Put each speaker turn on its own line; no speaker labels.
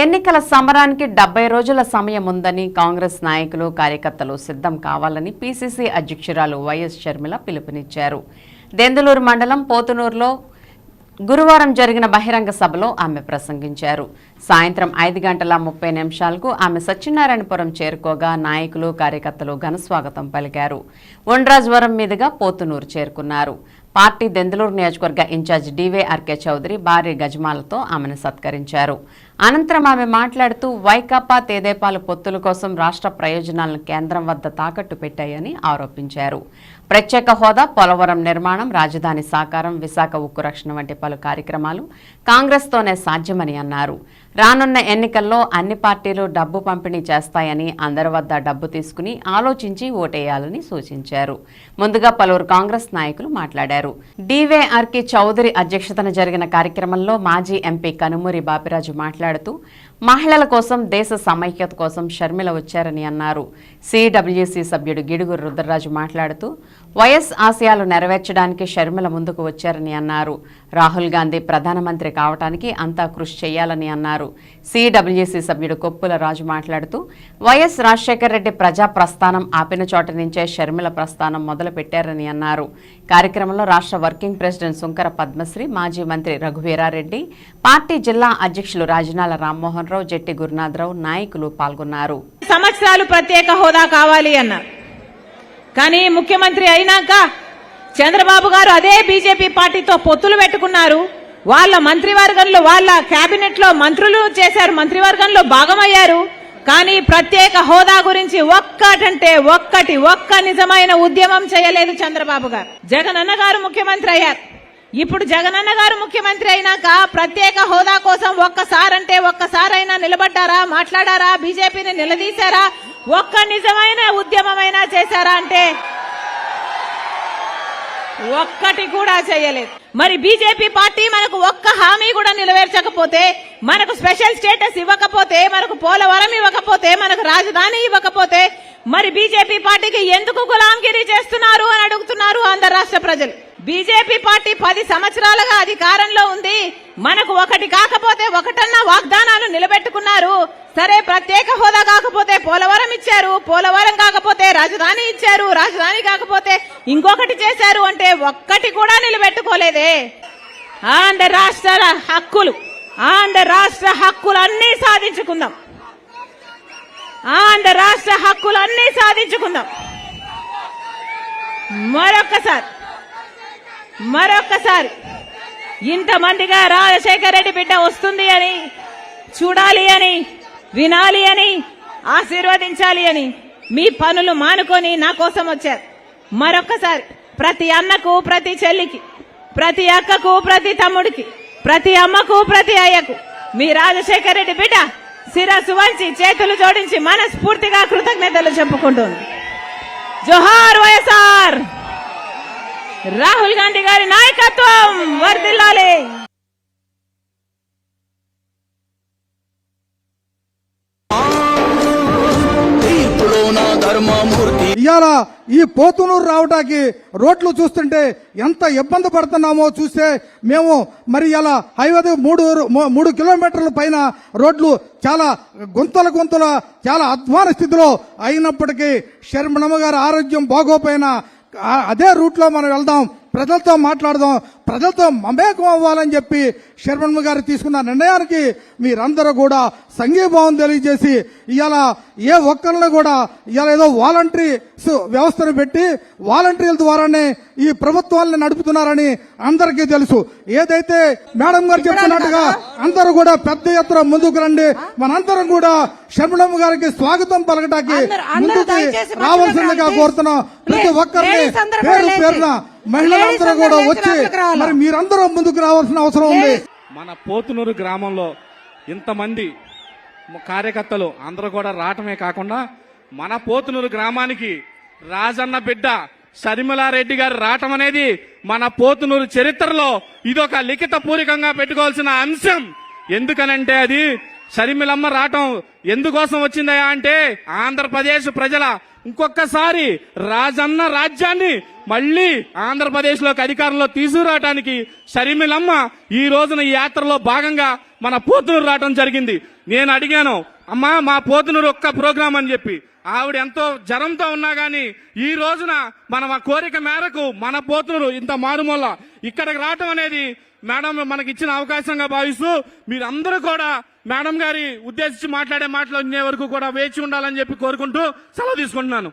ఎన్నికల సమరానికి డెబ్బై రోజుల సమయం ఉందని కాంగ్రెస్ నాయకులు కార్యకర్తలు సిద్ధం కావాలని పీసీసీ అధ్యక్షురాలు వైఎస్ షర్మిల పిలుపునిచ్చారు. దెందులూరు మండలం పోతునూరులో గురువారం జరిగిన బహిరంగ సభలో ఆమె ప్రసంగించారు. సాయంత్రం ఐదు గంటల ముప్పై నిమిషాలకు ఆమె సత్యనారాయణపురం చేరుకోగా నాయకులు కార్యకర్తలు ఘనస్వాగతం పలికారు. ఉండ్రాజ్వరం మీదుగా పోతునూరు చేరుకున్నారు. పార్టీ దెందులూరు నియోజకవర్గ ఇన్ఛార్జ్ డివే ఆర్కే చౌదరి భారీ గజమాలతో ఆమెను సత్కరించారు. అనంతరం ఆమె మాట్లాడుతూ వైకాపా తేదేపాలు పొత్తుల కోసం రాష్ట్ర ప్రయోజనాలను కేంద్రం వద్ద తాకట్టు పెట్టాయని ఆరోపించారు. ప్రత్యేక హోదా పోలవరం నిర్మాణం రాజధాని సాకారం విశాఖ ఉక్కు రక్షణ వంటి పలు కార్యక్రమాలు కాంగ్రెస్తోనే సాధ్యమని అన్నారు. రానున్న ఎన్నికల్లో అన్ని పార్టీలు డబ్బు పంపిణీ చేస్తాయని అందరి వద్ద డబ్బు తీసుకుని ఆలోచించి ఓటేయాలని సూచించారు. ముందుగా పలువురు కాంగ్రెస్ నాయకులు మాట్లాడారు. డివేఆర్కి చౌదరి అధ్యక్షతన జరిగిన కార్యక్రమంలో మాజీ ఎంపీ కనుమూరి బాపిరాజు మాట్లాడుతూ మహిళల కోసం దేశ సమైక్యత కోసం షర్మిల వచ్చారని అన్నారు. సిడబ్ల్యూసీ సభ్యుడు గిడుగురు రుద్రరాజు మాట్లాడుతూ వైఎస్ ఆశయాలు నెరవేర్చడానికి షర్మిల ముందుకు వచ్చారని అన్నారు. రాహుల్ గాంధీ ప్రధానమంత్రి కావటానికి అంతా కృషి చేయాలని అన్నారు. సిడబ్ల్యూసీ సభ్యుడు కొప్పుల రాజు మాట్లాడుతూ వైఎస్ రాజశేఖర రెడ్డి ప్రజా ప్రస్థానం ఆపిన చోట నుంచే షర్మిల ప్రస్థానం మొదలుపెట్టారని అన్నారు. కార్యక్రమంలో రాష్ట్ర వర్కింగ్ ప్రెసిడెంట్ సుంకర పద్మశ్రీ మాజీ మంత్రి రఘువీరారెడ్డి పార్టీ జిల్లా అధ్యక్షులు రాజనాల రామ్మోహన్ రావు జెట్టి గురునాథరావు నాయకులు పాల్గొన్నారు.
సంవత్సరాలు ప్రత్యేక హోదా కావాలి అన్నారు కానీ ముఖ్యమంత్రి అయినాక చంద్రబాబు గారు అదే బీజేపీ పార్టీతో పొత్తులు పెట్టుకున్నారు. వాళ్ళ మంత్రివర్గంలో వాళ్ళ కేబినెట్లో మంత్రులు చేశారు మంత్రివర్గంలో భాగమయ్యారు. కానీ ప్రత్యేక హోదా గురించి ఒక్కటంటే ఒక్కటి ఒక్క నిజమైన ఉద్యమం చేయలేదు చంద్రబాబు గారు. జగనన్న గారు ముఖ్యమంత్రి అయ్యారు. ఇప్పుడు జగనన్న గారు ముఖ్యమంత్రి అయినాక ప్రత్యేక హోదా కోసం ఒక్కసారంటే ఒక్కసారైనా నిలబడ్డారా మాట్లాడారా బీజేపీని నిలదీశారా ఒక్క నిజమైన ఉద్యమమైనా చేశారా అంటే ఒక్కటి కూడా చేయలేదు. మరి బీజేపీ పార్టీ మనకు ఒక్క హామీ కూడా నిలవేర్చకపోతే మనకు స్పెషల్ స్టేటస్ ఇవ్వకపోతే మనకు పోలవరం ఇవ్వకపోతే మనకు రాజధాని ఇవ్వకపోతే మరి బీజేపీ పార్టీకి ఎందుకు గులాంగిరి చేస్తున్నారు అని అడుగుతున్నారు ఆంధ్ర రాష్ట్ర ప్రజలు. బీజేపీ పార్టీ పది సంవత్సరాలుగా అధికారంలో ఉంది. మనకు ఒకటి కాకపోతే ఒకటన్నా వాగ్దానాలు నిలబెట్టుకున్నారు. సరే ప్రత్యేక హోదా కాకపోతే పోలవరం ఇచ్చారు. పోలవరం కాకపోతే రాజధాని ఇచ్చారు. రాజధాని కాకపోతే ఇంకొకటి చేశారు అంటే ఒక్కటి కూడా నిలబెట్టుకోలేదే. ఆంధ్ర రాష్ట్ర హక్కులు ఆంధ్ర రాష్ట్ర హక్కులన్నీ సాధించుకుందాం. ఆంధ్ర రాష్ట్ర హక్కులన్నీ సాధించుకుందాం. మరొక్కసారి మరొక్కసారి. ఇంతమందిగా రాజశేఖర రెడ్డి బిడ్డ వస్తుంది అని చూడాలి అని వినాలి అని ఆశీర్వదించాలి అని మీ పనులు మానుకొని నా కోసం వచ్చారు. మరొక్కసారి ప్రతి అన్నకు ప్రతి చెల్లికి ప్రతి అక్కకు ప్రతి తమ్ముడికి ప్రతి అమ్మకు ప్రతి అయ్యకు మీ రాజశేఖర రెడ్డి బిడ్డ శిరస్సు వంచి చేతులు జోడించి మనస్ఫూర్తిగా కృతజ్ఞతలు చెప్పుకుంటుంది జోహార్ వైఎస్ఆర్. రాహుల్ గాంధీ గారి నాయకత్వం వర్దిల్లాలి
ధర్మమూర్తి
ఇవాళ ఈ పోతునూరు రావటానికి రోడ్లు చూస్తుంటే ఎంత ఇబ్బంది పడుతున్నామో చూస్తే మేము మరి ఇలా హైవే మూడు మూడు కిలోమీటర్ల పైన రోడ్లు చాలా గుంతల గుంతల చాలా అధ్వాన స్థితిలో అయినప్పటికీ శర్మణమ్మ గారి ఆరోగ్యం బాగోపోయినా అదే రూట్లో మనం వెళ్దాం ప్రజలతో మాట్లాడదాం ప్రజలతో మమేకం అవ్వాలని చెప్పి శర్మణ్ గారు తీసుకున్న నిర్ణయానికి మీరందరూ కూడా సంఘీభావం తెలియజేసి ఇవాళ ఏ ఒక్కరిని కూడా ఇవాళ ఏదో వాలంటరీ వ్యవస్థను పెట్టి వాలంటీర్ల ద్వారానే ఈ ప్రభుత్వాలను నడుపుతున్నారని అందరికీ తెలుసు ఏదైతే మేడం గారు చెప్తున్నట్టుగా అందరూ కూడా పెద్ద ఎత్తున ముందుకు రండి మనందరం కూడా శర్మణమ్మ గారికి స్వాగతం పలకటానికి ముందుకు రావాల్సిందిగా కోరుతున్నాం ప్రతి ఒక్కరిని పేరు పేరున. మహిళలందరూ కూడా వచ్చి. మరి మీరందరూ ముందుకు రావాల్సిన అవసరం ఉంది.
మన పోతునూరు గ్రామంలో ఇంతమంది కార్యకర్తలు అందరూ కూడా రావటమే కాకుండా మన పోతునూరు గ్రామానికి రాజన్న బిడ్డ షర్మిలారెడ్డి గారు రావటం అనేది మన పోతునూరు చరిత్రలో ఇదొక లిఖిత పూర్వకంగా పెట్టుకోవాల్సిన అంశం. ఎందుకనంటే అది షర్మిలమ్మ రావటం ఎందుకోసం వచ్చిందయా అంటే ఆంధ్రప్రదేశ్ ప్రజల ఇంకొకసారి రాజన్న రాజ్యాన్ని మళ్ళీ ఆంధ్రప్రదేశ్లోకి అధికారంలో తీసుకురావటానికి షర్మిలమ్మ ఈ రోజున ఈ యాత్రలో భాగంగా మన పోతునూరు రావటం జరిగింది. నేను అడిగాను అమ్మా మా పోతునూరు ఒక్క ప్రోగ్రాం అని చెప్పి. ఆవిడ ఎంతో జ్వరంతో ఉన్నా కానీ ఈ రోజున మన మా కోరిక మేరకు మన పోతునూరు ఇంత మారుమూల ఇక్కడికి రావటం అనేది మేడం మనకి ఇచ్చిన అవకాశంగా భావిస్తూ మీరందరూ కూడా మేడం గారి ఉద్దేశించి మాట్లాడే మాటలు వరకు కూడా వేచి ఉండాలని చెప్పి కోరుకుంటూ సెలవు తీసుకుంటున్నాను.